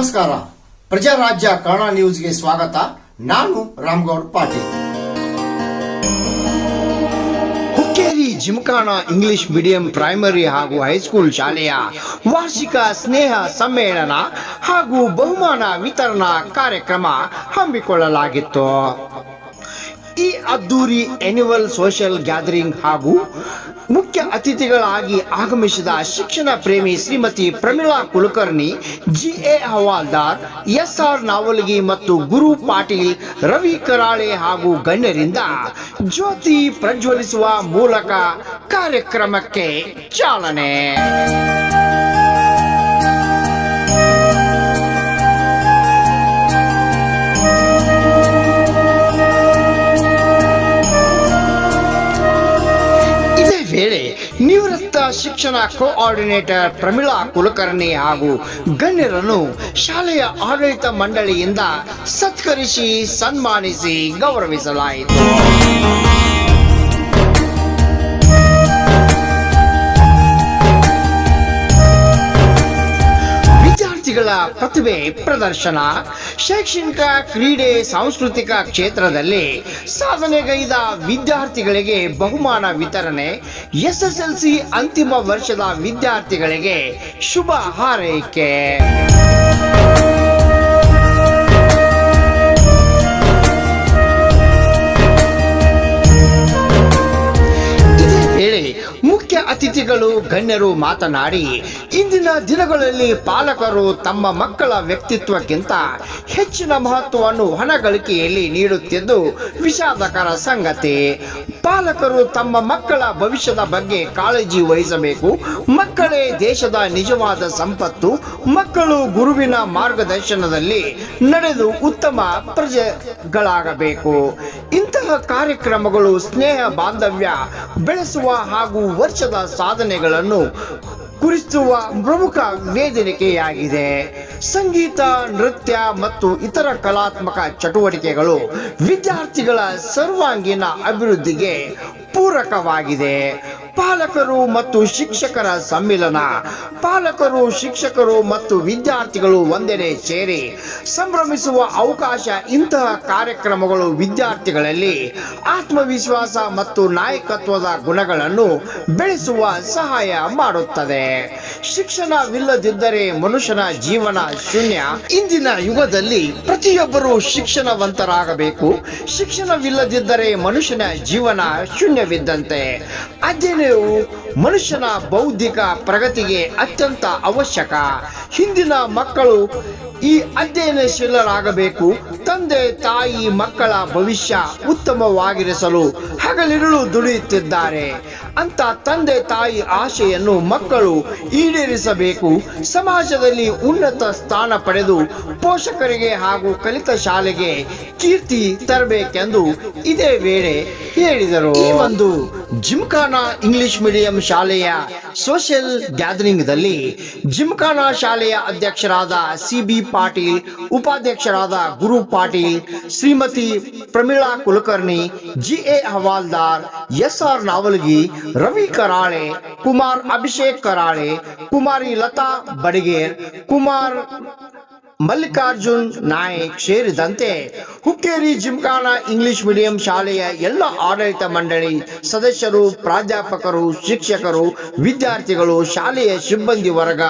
ನಮಸ್ಕಾರ. ಪ್ರಜಾರಾಜ್ಯ ಕನ್ನಡ ನ್ಯೂಸ್ಗೆ ಸ್ವಾಗತ. ನಾನು Ramgoud Patil. Hukkeri, Gymkhana English medium primary ಹಾಗೂ ಹೈಸ್ಕೂಲ್ ಶಾಲೆಯ ವಾರ್ಷಿಕ ಸ್ನೇಹ ಸಮ್ಮೇಳನ ಹಾಗೂ ಬಹುಮಾನ ವಿತರಣಾ ಕಾರ್ಯಕ್ರಮ ಹಮ್ಮಿಕೊಳ್ಳಲಾಗಿತ್ತು. ಈ ಅದ್ದೂರಿ ಆನ್ಯುವಲ್ ಸೋಷಿಯಲ್ ಗ್ಯಾದರಿಂಗ್ ಹಾಗೂ ಮುಖ್ಯ ಅತಿಥಿಗಳಾಗಿ ಆಗಮಿಸಿದ ಶಿಕ್ಷಣ ಪ್ರೇಮಿ Shrimati Pramila Kulkarni G A Hawaldar S R Navalagi ಮತ್ತು ಗುರು ಪಾಟೀಲ್, ರವಿ ಕರಾಳೆ ಹಾಗೂ ಗಣ್ಯರಿಂದ ಜ್ಯೋತಿ ಪ್ರಜ್ವಲಿಸುವ ಮೂಲಕ ಕಾರ್ಯಕ್ರಮಕ್ಕೆ ಚಾಲನೆ. ವೇಳೆ ನಿವೃತ್ತ ಶಿಕ್ಷಣ ಕೋಆರ್ಡಿನೇಟರ್ ಪ್ರಮೀಳಾ ಕುಲಕರ್ಣಿ ಹಾಗೂ ಗಣ್ಯರನ್ನು ಶಾಲೆಯ ಆಡಳಿತ ಮಂಡಳಿಯಿಂದ ಸತ್ಕರಿಸಿ ಸನ್ಮಾನಿಸಿ ಗೌರವಿಸಲಾಯಿತು. ವಿದ್ಯಾರ್ಥಿಗಳ ಪ್ರತಿಭೆ ಪ್ರದರ್ಶನ. ಶೈಕ್ಷಣಿಕ ಕ್ರೀಡೆ, ಸಾಂಸ್ಕೃತಿಕ ಕ್ಷೇತ್ರದಲ್ಲಿ ಸಾಧನೆಗೈದ ವಿದ್ಯಾರ್ಥಿಗಳಿಗೆ ಬಹುಮಾನ ವಿತರಣೆ. ಎಸ್ಎಸ್ಎಲ್ಸಿ ಅಂತಿಮ ವರ್ಷದ ವಿದ್ಯಾರ್ಥಿಗಳಿಗೆ ಶುಭ ಹಾರೈಕೆ. ಅತಿಥಿಗಳು, ಗಣ್ಯರು ಮಾತನಾಡಿ, ಇಂದಿನ ದಿನಗಳಲ್ಲಿ ಪಾಲಕರು ತಮ್ಮ ಮಕ್ಕಳ ವ್ಯಕ್ತಿತ್ವಕ್ಕಿಂತ ಹೆಚ್ಚಿನ ಮಹತ್ವವನ್ನು ಹಣಗಳಿಕೆಯಲ್ಲಿ ನೀಡುತ್ತಿದ್ದು ವಿಷಾದಕರ ಸಂಗತಿ. ಪಾಲಕರು ತಮ್ಮ ಮಕ್ಕಳ ಭವಿಷ್ಯದ ಬಗ್ಗೆ ಕಾಳಜಿ ವಹಿಸಬೇಕು. ಮಕ್ಕಳೇ ದೇಶದ ನಿಜವಾದ ಸಂಪತ್ತು. ಮಕ್ಕಳು ಗುರುವಿನ ಮಾರ್ಗದರ್ಶನದಲ್ಲಿ ನಡೆದು ಉತ್ತಮ ಪ್ರಜೆಗಳಾಗಬೇಕು. ಇಂತಹ ಕಾರ್ಯಕ್ರಮಗಳು ಸ್ನೇಹ, ಬಾಂಧವ್ಯ ಬೆಳೆಸುವ ಹಾಗೂ ವರ್ಷದ ಸಾಧನೆಗಳನ್ನು ಕುರಿಸುವ ಪ್ರಮುಖ ವೇದಿಕೆಯಾಗಿದೆ ಸಂಗೀತ ನೃತ್ಯ ಮತ್ತು ಇತರ ಕಲಾತ್ಮಕ ಚಟುವಟಿಕೆಗಳು ವಿದ್ಯಾರ್ಥಿಗಳ ಸರ್ವಾಂಗೀಣ ಅಭಿವೃದ್ಧಿಗೆ ಪೂರಕವಾಗಿದೆ. ಪಾಲಕರು ಮತ್ತು ಶಿಕ್ಷಕರ ಸಮ್ಮಿಲನ. ಪಾಲಕರು, ಶಿಕ್ಷಕರು ಮತ್ತು ವಿದ್ಯಾರ್ಥಿಗಳು ಒಂದೆಡೆ ಸೇರಿ ಸಂಭ್ರಮಿಸುವ ಅವಕಾಶ ಇಂತಹ ಕಾರ್ಯಕ್ರಮಗಳು ವಿದ್ಯಾರ್ಥಿಗಳಲ್ಲಿ ಆತ್ಮವಿಶ್ವಾಸ ಮತ್ತು ನಾಯಕತ್ವದ ಗುಣಗಳನ್ನು ಬೆಳೆಸುವ ಸಹಾಯ ಮಾಡುತ್ತದೆ. ಶಿಕ್ಷಣವಿಲ್ಲದಿದ್ದರೆ ಮನುಷ್ಯನ ಜೀವನ ಶೂನ್ಯ. ಇಂದಿನ ಯುಗದಲ್ಲಿ ಪ್ರತಿಯೊಬ್ಬರು ಶಿಕ್ಷಣವಂತರಾಗಬೇಕು. ಶಿಕ್ಷಣವಿಲ್ಲದಿದ್ದರೆ ಮನುಷ್ಯನ ಜೀವನ ಶೂನ್ಯವಿದ್ದಂತೆ. ಮನುಷ್ಯನ ಬೌದ್ಧಿಕ ಪ್ರಗತಿಗೆ ಅತ್ಯಂತ ಅವಶ್ಯಕ. ಹಿಂದಿನ ಮಕ್ಕಳು ಈ ಅಧ್ಯಯನಶೀಲರಾಗಬೇಕು, ತಂದೆ, ತಾಯಿ, ಮಕ್ಕಳ ಭವಿಷ್ಯ ಉತ್ತಮವಾಗಿರಿಸಲು ಹಗಲಿರುಳು ದುಡಿಯುತ್ತಿದ್ದಾರೆ. ಅಂತ ತಂದೆ, ತಾಯಿ ಆಶೆಯನ್ನು ಮಕ್ಕಳು ಈಡೇರಿಸಬೇಕು. ಸಮಾಜದಲ್ಲಿ ಉನ್ನತ ಸ್ಥಾನ ಪಡೆದು ಪೋಷಕರಿಗೆ ಹಾಗೂ ಕಲಿತ ಶಾಲೆಗೆ ಕೀರ್ತಿ ತರಬೇಕೆಂದು ಇದೇ ವೇಳೆ ಹೇಳಿದರು. ಈ ಒಂದು ಜಿಮ್ಖಾನ ಇಂಗ್ಲಿಷ್ ಮೀಡಿಯಂ ಶಾಲೆಯ ಸೋಷಿಯಲ್ ಗ್ಯಾದರಿಂಗ್ ದಲ್ಲಿ ಜಿಮ್ಖಾನ ಶಾಲೆಯ ಅಧ್ಯಕ್ಷರಾದ ಸಿ ಬಿ ಪಾಟೀಲ್, ಉಪಾಧ್ಯಕ್ಷರಾದ Guru Patil, Shrimati Pramila Kulkarni, G A Hawaldar S R Navalgi, Ravi Karale, Kumar Abhishek Karale, Kumari Lata Badiger, Kumar Mallikarjun Nayak ಸೇರಿದಂತೆ ಹುಕ್ಕೇರಿ ಜಿಮ್ಖಾನ ಇಂಗ್ಲಿಷ್ ಮೀಡಿಯಂ ಶಾಲೆಯ ಎಲ್ಲ ಆಡಳಿತ ಮಂಡಳಿ ಸದಸ್ಯರು, ಪ್ರಾಧ್ಯಾಪಕರು, ಶಿಕ್ಷಕರು, ವಿದ್ಯಾರ್ಥಿಗಳು, ಶಾಲೆಯ ಸಿಬ್ಬಂದಿ ವರ್ಗ,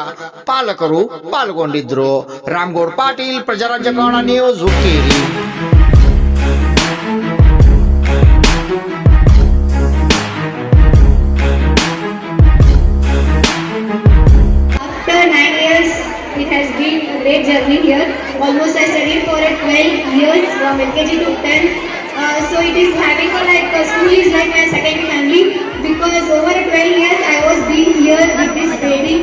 ಪಾಲಕರು ಪಾಲ್ಗೊಂಡಿದ್ರು. Ramgoud Patil, Prajarajya news, Hukkeri. Is having like school is like my second family because over 12 years I was being here with this baby.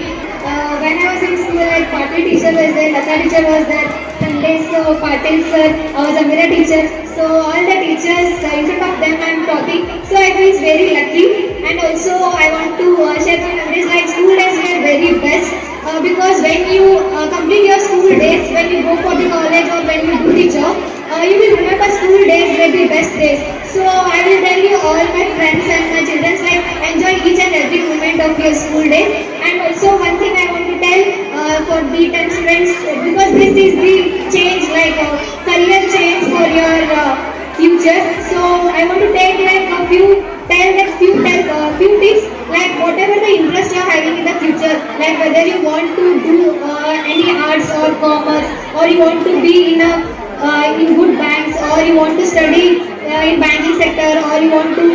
Uh, when I was in school, like Patil teacher was there, Lata teacher was there, Sunday so Patil sir, uh, Zamira teacher. So all the teachers, uh, in front of them I am talking. So I feel very lucky. And also I want to uh, share my memories like school days were very best. Uh, because when you uh, complete your school days, when you go for the college or when you do the job, uh, you will remember school days were the best So I will tell you all my friends and my children like enjoy each and every moment of your school days. And also one thing I want to tell, uh, for B10 students because this is the change like uh, career change for your uh, future. So I want to take like a few tell like few tell uh, few tips like whatever the interest you are having in the future like whether you want to do uh, any arts or commerce or you want to be in a uh, in good banks or you want to study in banking sector or you want to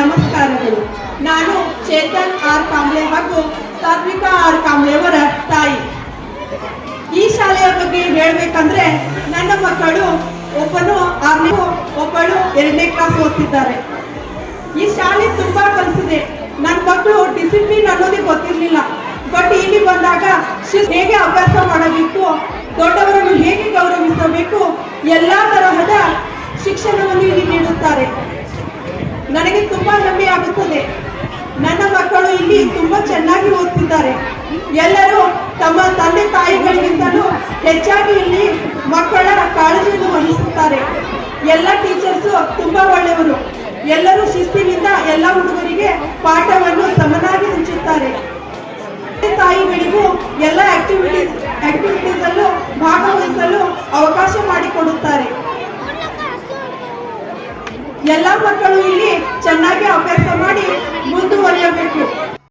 ನಮಸ್ಕಾರಗಳು ನಾನು Chetan R Kamble ಹಾಗೂ Satvika R ಕಾಂಬ್ಳೆಯವರ ತಾಯಿ. ಈ ಶಾಲೆಯ ಬಗ್ಗೆ ಹೇಳಬೇಕಂದ್ರೆ ನನ್ನ ಮಕ್ಕಳು ಒಬ್ಬನು ಆರನೇ, ಒಬ್ಬಳು ಎರಡನೇ ಕ್ಲಾಸ್ ಓದ್ತಿದ್ದಾರೆ. ಈ ಶಾಲೆ ತುಂಬಾ ಕಲಿಸಿದೆ. ನನ್ನ ಮಕ್ಕಳು ಡಿಸಿಪ್ಲಿನ್ ಅನ್ನೋದೇ ಗೊತ್ತಿರಲಿಲ್ಲ. ಬಟ್ ಇಲ್ಲಿ ಬಂದಾಗ ಹೇಗೆ ಅಭ್ಯಾಸ ಮಾಡಬೇಕು, ದೊಡ್ಡವರನ್ನು ಹೇಗೆ ಗೌರವಿಸಬೇಕು, ಎಲ್ಲಾ ತರಹದ ಶಿಕ್ಷಣವನ್ನು ಇಲ್ಲಿ ನೀಡುತ್ತಾರೆ ನನಗೆ ತುಂಬಾ ಹೆಮ್ಮೆ ಆಗುತ್ತದೆ ನನ್ನ ಮಕ್ಕಳು ಇಲ್ಲಿ ಚೆನ್ನಾಗಿ ಓದ್ತಿದ್ದಾರೆ. ಎಲ್ಲರೂ ತಮ್ಮ ತಂದೆ ತಾಯಿಗಳಿಗಿಂತಲೂ ಹೆಚ್ಚಾಗಿ ಇಲ್ಲಿ ಮಕ್ಕಳ ಕಾಳಜಿಯನ್ನು ವಹಿಸುತ್ತಾರೆ. ಎಲ್ಲ ಟೀಚರ್ಸು ತುಂಬಾ ಒಳ್ಳೆಯವರು. ಎಲ್ಲರೂ ಶಿಸ್ತಿನಿಂದ ಎಲ್ಲ ಹುಡುಗರಿಗೆ ಪಾಠವನ್ನು ಸಮನಾಗಿ ಹಂಚುತ್ತಾರೆ. ತಾಯಿಗಳಿಗೂ ಎಲ್ಲ ಆಕ್ಟಿವಿಟೀಸ್ ಆಕ್ಟಿವಿಟೀಸ್ ಅಲ್ಲೂ ಭಾಗವಹಿಸಲು ಅವಕಾಶ ಮಾಡಿಕೊಡುತ್ತಾರೆ. ಎಲ್ಲ ಮಕ್ಕಳು ಇಲ್ಲಿ ಚೆನ್ನಾಗಿ ಅಭ್ಯಾಸ ಮಾಡಿ ಮುಂದುವರಿಯಬೇಕು.